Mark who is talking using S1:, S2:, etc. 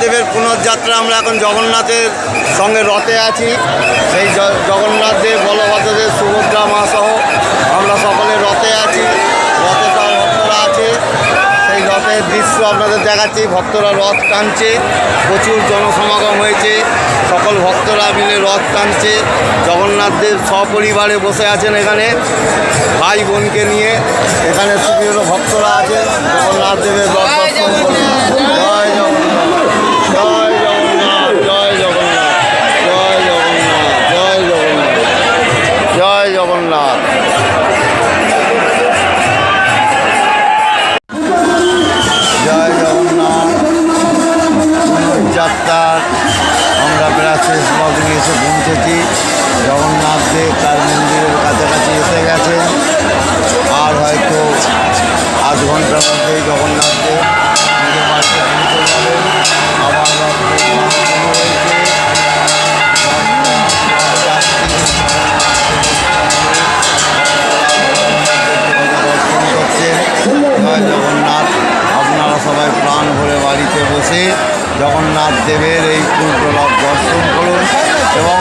S1: দেবের পুনর্যাত্রা আমরা এখন জগন্নাথের সঙ্গে রথে আছি। সেই জগন্নাথ দেব বলভদ্রদেব সুভদ্রা মা সহ আমরা সকলে রথে আছি। রথে সব ভক্তরা আছে। সেই রথের দৃশ্য আপনাদের দেখাচ্ছি। ভক্তরা রথ টানছে। প্রচুর জনসমাগম হয়েছে। সকল ভক্তরা মিলে রথ টানছে। জগন্নাথ দেব সপরিবারে বসে আছেন এখানে। ভাই বোনকে নিয়ে। এখানে সুপ্রিয় আছেন জগন্নাথ দেবের। জয় জগন্নাথ জয় জগন্নাথ জয় জগন্নাথ। জয় জগন্নাথ। জয় জগন্নাথ। জয় জগন্নাথ। জয় জগন্নাথ। যাত্রার আমরা লগ্নে এসে পৌঁছেছি জয় জগন্নাথ। আপনারা সবাই প্রাণ ভরে বাড়িতে বসে জগন্নাথ দেবের এই পূর্ণ দর্শন করুন এবং